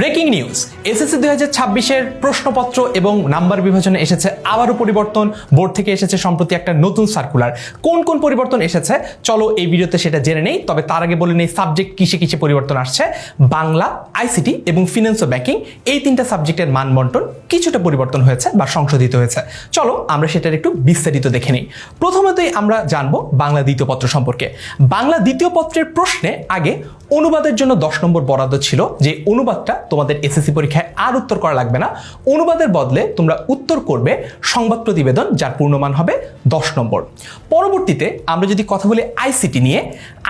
Breaking news SSC দুই হাজার ছাব্বিশের প্রশ্নপত্র এবং নাম্বার বিভাজনে এসেছে আবারও পরিবর্তন। বোর্ড থেকে এসেছে সম্প্রতি একটা নতুন সার্কুলার কোন কোন পরিবর্তন এসেছে? চলো এই ভিডিওতে সেটা জেনে নেই, তবে তার আগে বলে নেই সাবজেক্ট কিসে কিসে পরিবর্তন আসছে। বাংলা আইসিটি এবং ফিনান্স ও ব্যাংকিং এই তিনটা সাবজেক্টের মান বন্টন কিছুটা পরিবর্তন হয়েছে বা সংশোধিত হয়েছে। চলো আমরা সেটার একটু বিস্তারিত দেখে নিই। প্রথমতই আমরা জানব বাংলা দ্বিতীয় পত্র সম্পর্কে। বাংলা দ্বিতীয় পত্রের প্রশ্নে আগে অনুবাদের জন্য দশ নম্বর বরাদ্দ ছিল, যে অনুবাদটা তোমাদের এসএসসি পরীক্ষায় আর উত্তর করা লাগবে না। অনুবাদের বদলে তোমরা উত্তর করবে সংবাদ প্রতিবেদন যার পূর্ণমান হবে দশ নম্বর। পরবর্তীতে আমরা যদি কথা বলি আইসিটি নিয়ে।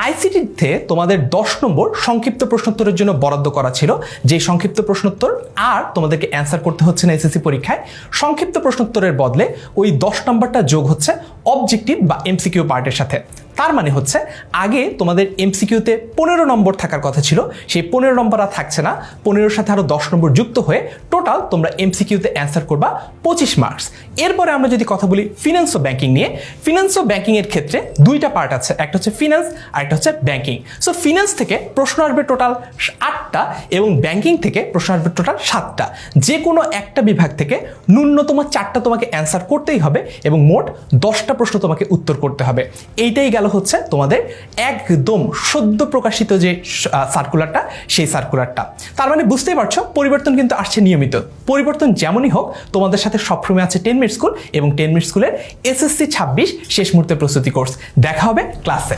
আইসিটিতে তোমাদের দশ নম্বর সংক্ষিপ্ত প্রশ্নোত্তরের জন্য বরাদ্দ করা ছিল। যে সংক্ষিপ্ত প্রশ্নোত্তর আর তোমাদেরকে অ্যান্সার করতে হচ্ছে না এসএসসি পরীক্ষায়। সংক্ষিপ্ত প্রশ্নোত্তরের বদলে ওই দশ নম্বরটা যোগ হচ্ছে অবজেক্টিভ বা এমসিকিউ পার্টের সাথে। তার মানে হচ্ছে, আগে তোমাদের এমসিকিউতে পনেরো নম্বর থাকার কথা ছিল, সেই পনেরো নম্বর আর থাকছে না। পনেরোর সাথে আরও দশ নম্বর যুক্ত হয়ে টোটাল তোমরা এমসিকিউতে অ্যান্সার করবা পঁচিশ মার্কস এরপরে আমরা যদি কথা বলি ফিনান্স ও ব্যাংকিং নিয়ে। ফিনান্স ও ব্যাংকিংয়ের ক্ষেত্রে দুইটা পার্ট আছে, একটা হচ্ছে ফিনান্স আর একটা হচ্ছে ব্যাংকিং সো ফিনান্স থেকে প্রশ্ন আসবে টোটাল আটটা এবং ব্যাংকিং থেকে প্রশ্ন আসবে টোটাল সাতটা। যে কোনো একটা বিভাগ থেকে ন্যূনতম চারটা তোমাকে অ্যান্সার করতেই হবে এবং মোট দশটা প্রশ্ন তোমাকে উত্তর করতে হবে। এইটাই গেল হচ্ছে তোমাদের একদম সদ্য প্রকাশিত যে সার্কুলারটা সেই সার্কুলারটা তার মানে বুঝতেই পারছ, পরিবর্তন কিন্তু আসছে নিয়মিত। পরিবর্তন যেমনই হোক, তোমাদের সাথে সবসময় আছে টেন মিনিট স্কুল এবং টেন মিনিট স্কুলের এসএসসি ছাব্বিশ শেষ মুহূর্তে প্রস্তুতি কোর্স। দেখা হবে ক্লাসে